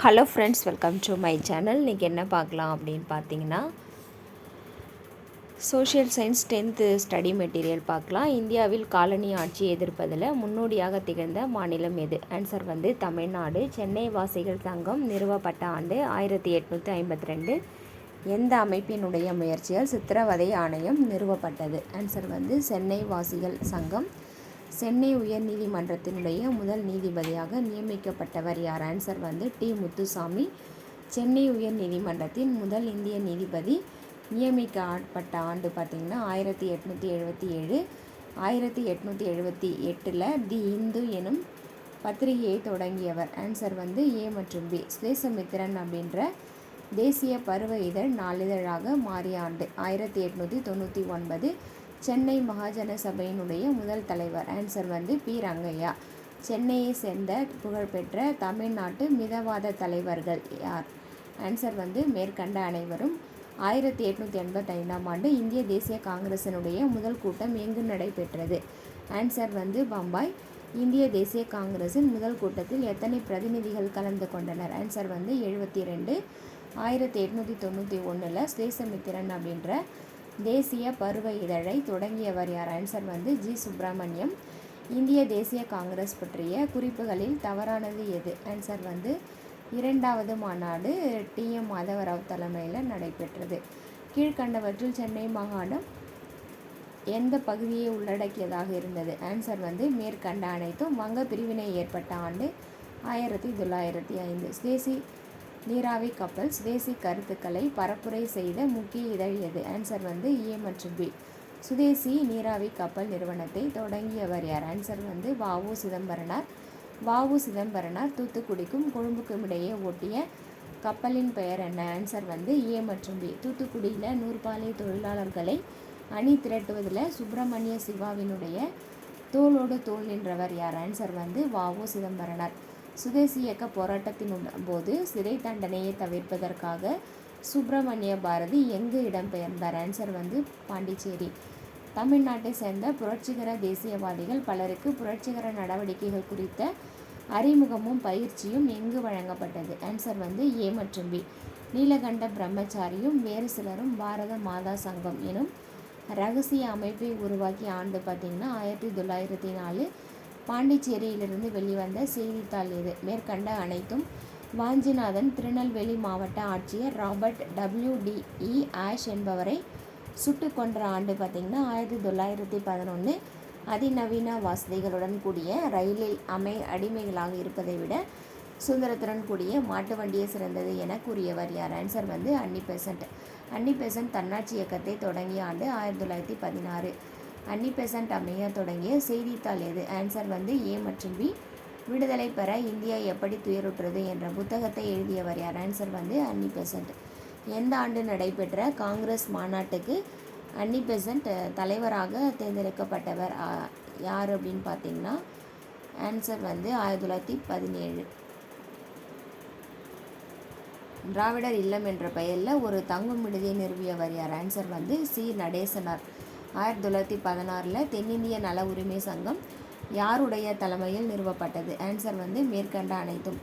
Hello friends welcome to my channel இன்றைக்கி என்ன பார்க்கலாம் அப்படின்னு பார்த்தீங்கன்னா social science tenth study material பார்க்கலாம். இந்தியாவில் காலனி ஆட்சி எதிர்ப்பதில் முன்னோடியாக திகழ்ந்த மாநிலம் எது? ஆன்சர் வந்து தமிழ்நாடு. சென்னை வாசிகள் சங்கம் நிறுவப்பட்ட ஆண்டு ஆயிரத்தி எட்நூற்றி ஐம்பத்தி ரெண்டு எந்த அமைப்பினுடைய முயற்சியால் சித்திரவதை ஆணையம் நிறுவப்பட்டது? ஆன்சர் வந்து சென்னை வாசிகள் சங்கம் சென்னை உயர்நீதிமன்றத்தினுடைய முதல் நீதிபதியாக நியமிக்கப்பட்டவர் யார்? ஆன்சர் வந்து டி. முத்துசாமி. சென்னை உயர்நீதிமன்றத்தின் முதல் இந்திய நீதிபதி நியமிக்கப்பட்ட ஆண்டு பார்த்திங்கன்னா ஆயிரத்தி எட்நூற்றி எழுபத்தி ஏழு. ஆயிரத்தி எட்நூற்றி எழுபத்தி எட்டில் தி இந்து எனும் பத்திரிகையை தொடங்கியவர். ஆன்சர் வந்து ஏ மற்றும் பி. சுதேசமித்திரன் அப்படின்ற தேசிய பருவ இதழ் நாளிதழாக மாறிய ஆண்டு ஆயிரத்தி எட்நூற்றி தொண்ணூற்றி ஒன்பது. சென்னை மகாஜன சபையினுடைய முதல் தலைவர் ஆன்சர் வந்து பி. ரங்கையா. சென்னையை சேர்ந்த புகழ்பெற்ற தமிழ்நாட்டு மிதவாத தலைவர்கள் யார்? ஆன்சர் வந்து மேற்கண்ட அனைவரும் ஆயிரத்தி எட்நூற்றி எண்பத்தைந்தாம் ஆண்டு இந்திய தேசிய காங்கிரசினுடைய முதல் கூட்டம் எங்கு நடைபெற்றது? ஆன்சர் வந்து பம்பாய். இந்திய தேசிய காங்கிரசின் முதல் கூட்டத்தில் எத்தனை பிரதிநிதிகள் கலந்து கொண்டனர்? ஆன்சர் வந்து எழுபத்தி ரெண்டு. ஆயிரத்தி எட்நூற்றி தொண்ணூற்றி ஒன்றில் சுதேசமித்திரன் அப்படின்ற தேசிய பருவ இதழை தொடங்கியவர் யார்? ஆன்சர் வந்து ஜி. சுப்பிரமணியம். இந்திய தேசிய காங்கிரஸ் பற்றிய குறிப்புகளில் தவறானது எது? ஆன்சர் வந்து இரண்டாவது மாநாடு டி. எம். மாதவராவ் தலைமையில் நடைபெற்றது. கீழ்கண்டவற்றில் சென்னை மாகாணம் எந்த பகுதியை உள்ளடக்கியதாக இருந்தது? ஆன்சர் வந்து மேற்கண்ட அனைத்தும் வங்க பிரிவினை ஏற்பட்ட ஆண்டு ஆயிரத்தி தொள்ளாயிரத்தி ஐந்து. சுதேசி நீராவி கப்பல் சுதேசி கருத்துக்களை பரப்புரை செய்த முக்கிய இதழ் எது? ஆன்சர் வந்து ஏ மற்றும் பி சுதேசி நீராவி கப்பல் நிறுவனத்தை தொடங்கியவர் யார்? ஆன்சர் வந்து வாவு சிதம்பரனார். வாவு சிதம்பரனார் தூத்துக்குடிக்கும் கொழும்புக்கும் இடையே ஓட்டிய கப்பலின் பெயர் என்ன? ஆன்சர் வந்து ஏ மற்றும் பி தூத்துக்குடியில் நூற்பாலை தொழிலாளர்களை அணி திரட்டுவதில் சுப்பிரமணிய சிவாவினுடைய தோளோடு தோல் நின்றவர் யார்? ஆன்சர் வந்து வாவு சிதம்பரனார். சுதேசி இயக்க போராட்டத்தின் போது சிறை தண்டனையை தவிர்ப்பதற்காக சுப்பிரமணிய பாரதி எங்கு இடம்பெயர்ந்தார்? ஆன்சர் வந்து பாண்டிச்சேரி. தமிழ்நாட்டை சேர்ந்த புரட்சிகர தேசியவாதிகள் பலருக்கு புரட்சிகர நடவடிக்கைகள் குறித்த அறிமுகமும் பயிற்சியும் எங்கு வழங்கப்பட்டது? ஆன்சர் வந்து ஏ மற்றும் பி. நீலகண்ட பிரம்மச்சாரியும் வேறு சிலரும் பாரத மாதா சங்கம் எனும் ரகசிய அமைப்பை உருவாக்கிய ஆண்டு பார்த்திங்கன்னா ஆயிரத்தி தொள்ளாயிரத்தி நாலு பாண்டிச்சேரியிலிருந்து வெளிவந்த செய்தித்தாள் இது. மேற்கண்ட அனைத்தும் வாஞ்சிநாதன் திருநெல்வேலி மாவட்ட ஆட்சியர் ராபர்ட் டபிள்யூடிஇ ஆஷ் என்பவரை சுட்டு கொன்ற ஆண்டு பார்த்திங்கன்னா ஆயிரத்தி தொள்ளாயிரத்தி பதினொன்று அதிநவீன வசதிகளுடன் கூடிய ரயிலில் அமை அடிமைகளாக இருப்பதை விட சுதந்திரத்துடன் கூடிய மாட்டு வண்டியே சிறந்தது என கூறியவர் யார்? ஆன்சர் வந்து அன்னி பெசன்ட் அன்னி பெசன்ட் தன்னாட்சி இயக்கத்தை தொடங்கிய ஆண்டு ஆயிரத்தி தொள்ளாயிரத்தி பதினாறு. அன்னிபெசன்ட் அமைய தொடங்கிய செய்தித்தாள் எது? ஆன்சர் வந்து ஏ மற்றும் பி. விடுதலை பெற இந்தியா எப்படி துயருற்றது என்ற புத்தகத்தை எழுதியவர் யார்? ஆன்சர் வந்து அன்னி பெசன்ட் எந்த ஆண்டு நடைபெற்ற காங்கிரஸ் மாநாட்டுக்கு அன்னி பெசன்ட் தலைவராக தேர்ந்தெடுக்கப்பட்டவர் யார் அப்படின்னு பார்த்தீங்கன்னா ஆன்சர் வந்து ஆயிரத்தி தொள்ளாயிரத்தி பதினேழு. திராவிடர் இல்லம் என்ற பெயரில் ஒரு தங்கும் விடுதியை நிறுவியவர் யார்? ஆன்சர் வந்து சி. நடேசனார். ஆயிரத்தி தொள்ளாயிரத்தி பதினாறில் தென்னிந்திய நல உரிமை சங்கம் யாருடைய தலைமையில் நிறுவப்பட்டது? ஆன்சர் வந்து மேற்கண்ட அனைத்தும்.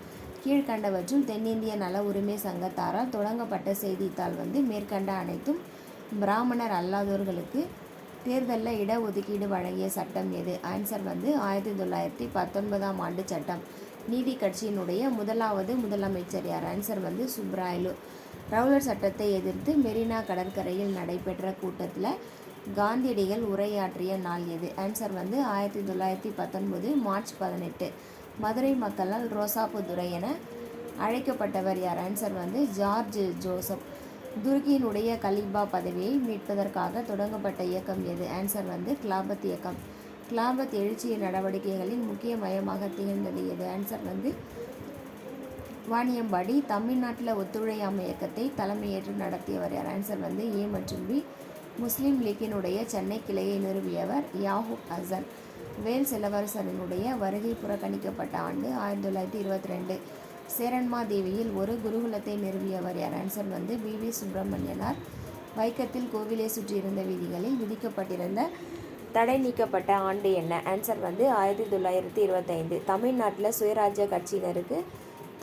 கீழ்கண்டவற்றில் தென்னிந்திய நல உரிமை சங்கத்தாரால் தொடங்கப்பட்ட செய்தித்தாள் வந்து மேற்கண்ட அனைத்தும் பிராமணர் அல்லாதோர்களுக்கு தேர்தலில் இடஒதுக்கீடு வழங்கிய சட்டம் எது? ஆன்சர் வந்து ஆயிரத்தி தொள்ளாயிரத்தி பத்தொன்பதாம் ஆண்டு சட்டம். நீதி கட்சியினுடைய முதலாவது முதலமைச்சர் யார்? ஆன்சர் வந்து சுப்ராயலு ரவுலர் சட்டத்தை எதிர்த்து மெரினா கடற்கரையில் நடைபெற்ற கூட்டத்தில் காந்தியடிகள் உரையாற்றிய நாள் எது? ஆன்சர் வந்து ஆயிரத்தி தொள்ளாயிரத்தி பத்தொன்பது மார்ச் பதினெட்டு. மதுரை மக்களால் ரோசாப்புதுரை என அழைக்கப்பட்டவர் யார்? ஆன்சர் வந்து ஜார்ஜ் ஜோசப். துருக்கியினுடைய கலிபா பதவியை மீட்பதற்காக தொடங்கப்பட்ட இயக்கம் எது? ஆன்சர் வந்து கிளாபத் இயக்கம். கிளாபத் எழுச்சி நடவடிக்கைகளின் முக்கிய மையமாக திகழ்ந்தது எது? ஆன்சர் வந்து வாணியம்பாடி தமிழ்நாட்டில் ஒத்துழையாமை இயக்கத்தை தலைமையேற்று நடத்தியவர் யார்? ஆன்சர் வந்து ஏ மற்றும் பி. முஸ்லீம் லீக்கினுடைய சென்னை கிளையை நிறுவியவர் யாஹூ ஹசன். வேல் இளவரசனுடைய வருகை புறக்கணிக்கப்பட்ட ஆண்டு ஆயிரத்தி தொள்ளாயிரத்தி இருபத்தி ரெண்டு சேரன்மாதேவியில் ஒரு குருகுலத்தை நிறுவியவர் யார் ஆன்சர் வந்து பி வி சுப்பிரமணியனார். வைக்கத்தில் கோவிலை சுற்றியிருந்த வீதிகளில் விதிக்கப்பட்டிருந்த தடை நீக்கப்பட்ட ஆண்டு என்ன? ஆன்சர் வந்து ஆயிரத்தி தொள்ளாயிரத்தி இருபத்தைந்து. தமிழ்நாட்டில் சுயராஜ்ய கட்சியினருக்கு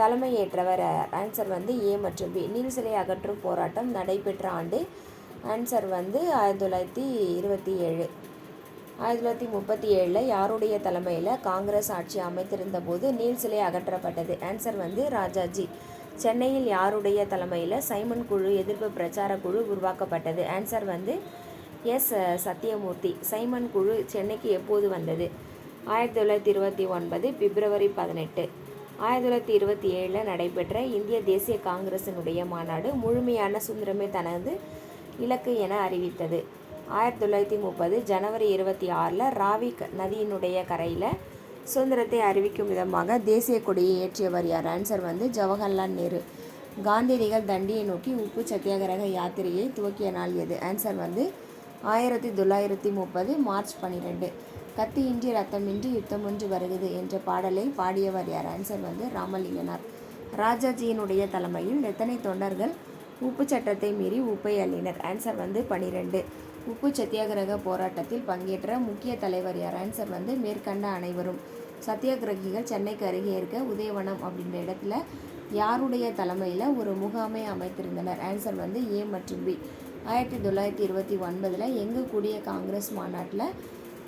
தலைமையேற்றவர் ஆன்சர் வந்து ஏ மற்றும் பி. நீர் சிலை அகற்றும் போராட்டம் நடைபெற்ற ஆண்டு ஆன்சர் வந்து ஆயிரத்தி தொள்ளாயிரத்தி இருபத்தி ஏழு. ஆயிரத்தி தொள்ளாயிரத்தி முப்பத்தி ஏழில் யாருடைய தலைமையில் காங்கிரஸ் ஆட்சி அமைத்திருந்த போது நீல் சிலை அகற்றப்பட்டது? ஆன்சர் வந்து ராஜாஜி. சென்னையில் யாருடைய தலைமையில் சைமன் குழு எதிர்ப்பு பிரச்சார குழு உருவாக்கப்பட்டது? ஆன்சர் வந்து எஸ் சத்யமூர்த்தி சைமன் குழு சென்னைக்கு எப்போது வந்தது? ஆயிரத்தி தொள்ளாயிரத்தி இருபத்தி ஒன்பது பிப்ரவரி பதினெட்டு. ஆயிரத்தி தொள்ளாயிரத்தி இருபத்தி ஏழில் நடைபெற்ற இந்திய தேசிய காங்கிரசினுடைய மாநாடு முழுமையான சுதந்திரமே தனது இலக்கு என அறிவித்தது. ஆயிரத்தி தொள்ளாயிரத்தி முப்பது ஜனவரி இருபத்தி ஆறில் ராவி க- நதியினுடைய கரையில் சுதந்திரத்தை அறிவிக்கும் விதமாக தேசிய கொடியை ஏற்றியவர் யார்? ஆன்சர் வந்து ஜவஹர்லால் நேரு. காந்தியடிகள் தண்டியை நோக்கி உப்பு சத்தியாகிரக யாத்திரையை துவக்கிய நாள் எது? ஆன்சர் வந்து ஆயிரத்தி தொள்ளாயிரத்தி முப்பது மார்ச் பன்னிரெண்டு கத்தியின்றி ரத்தமின்றி யுத்தம் ஒன்று வருகிறது என்ற பாடலை பாடியவர் யார்? ஆன்சர் வந்து ராமலிங்கனார். ராஜாஜியினுடைய தலைமையில் எத்தனை தொண்டர்கள் உப்பு சட்டத்தை மீறி உப்பை அள்ளினர். ஆன்சர் வந்து பனிரெண்டு. உப்பு சத்தியாகிரக போராட்டத்தில் பங்கேற்ற முக்கிய தலைவர் யார்? ஆன்சர் வந்து மேற்கண்ட அனைவரும். சத்தியாகிரகிகள் சென்னைக்கு அருகே இருக்க உதயவனம் அப்படின்ற இடத்துல யாருடைய தலைமையில் ஒரு முகாமை அமைத்திருந்தனர்? ஆன்சர் வந்து ஏ மற்றும் பி. ஆயிரத்தி தொள்ளாயிரத்தி இருபத்தி ஒன்பதில் எங்கு கூடிய காங்கிரஸ் மாநாட்டில்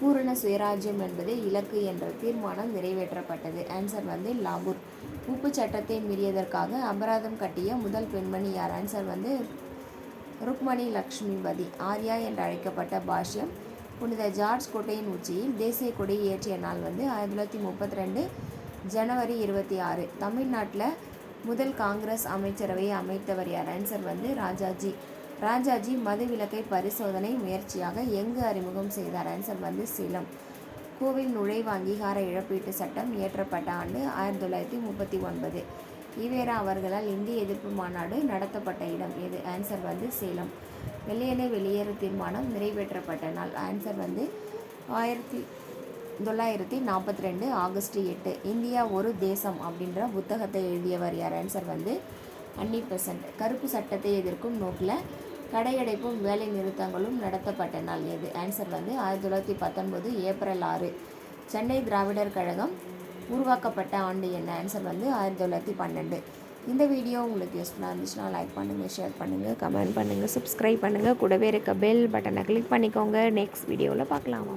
பூரண சுயராஜ்யம் என்பதே இலக்கு என்ற தீர்மானம் நிறைவேற்றப்பட்டது. ஆன்சர் வந்து லாகூர். உப்பு சட்டத்தை மீறியதற்காக அபராதம் கட்டிய முதல் பெண்மணி யார்? ஆன்சர் வந்து ருக்மணி லக்ஷ்மிபதி. ஆர்யா என்று அழைக்கப்பட்ட பாஷ்யம் புனித ஜார்ஜ் கோட்டையின் உச்சியில் தேசிய கொடியை ஏற்றிய நாள் வந்து ஆயிரத்தி தொள்ளாயிரத்தி முப்பத்தி ரெண்டு ஜனவரி இருபத்தி ஆறு. தமிழ்நாட்டில் முதல் காங்கிரஸ் அமைச்சரவையை அமைத்தவர் யார்? ஆன்சர் வந்து ராஜாஜி. ராஜாஜி மதுவிலக்கை பரிசோதனை முயற்சியாக எங்கு அறிமுகம் செய்தார்? ஆன்சர் வந்து சேலம். கோவில் நுழைவு அங்கீகார இழப்பீட்டு சட்டம் இயற்றப்பட்ட ஆண்டு ஆயிரத்தி தொள்ளாயிரத்தி முப்பத்தி ஒன்பது. ஈவேரா அவர்களால் இந்திய எதிர்ப்பு மாநாடு நடத்தப்பட்ட இடம் எது? ஆன்சர் வந்து சேலம். வெள்ளையனை வெளியேறு தீர்மானம் நிறைவேற்றப்பட்ட நாள். ஆன்சர் வந்து ஆயிரத்தி தொள்ளாயிரத்தி நாற்பத்தி ரெண்டு ஆகஸ்ட் எட்டு. இந்தியா ஒரு தேசம் அப்படின்ற புத்தகத்தை எழுதியவர் யார்? ஆன்சர் வந்து அன்னி பெசன்ட் கருப்பு சட்டத்தை எதிர்க்கும் நோக்கில் கடையடைப்பும் வேலை நிறுத்தங்களும் நடத்தப்பட்ட நாள் எது? ஆன்சர் வந்து ஆயிரத்தி தொள்ளாயிரத்தி பத்தொன்பது ஏப்ரல் ஆறு. சென்னை திராவிடர் கழகம் உருவாக்கப்பட்ட ஆண்டு என்ன? ஆன்சர் வந்து ஆயிரத்தி தொள்ளாயிரத்தி பன்னெண்டு. இந்த வீடியோ உங்களுக்கு யூஸ்ஃபுல்லாக இருந்துச்சுன்னா லைக் பண்ணுங்கள் ஷேர் பண்ணுங்கள் கமெண்ட் பண்ணுங்கள் சப்ஸ்கிரைப் பண்ணுங்கள் கூடவே இருக்க பெல் பட்டனை கிளிக் பண்ணிக்கோங்க. நெக்ஸ்ட் வீடியோவில் பார்க்கலாம்.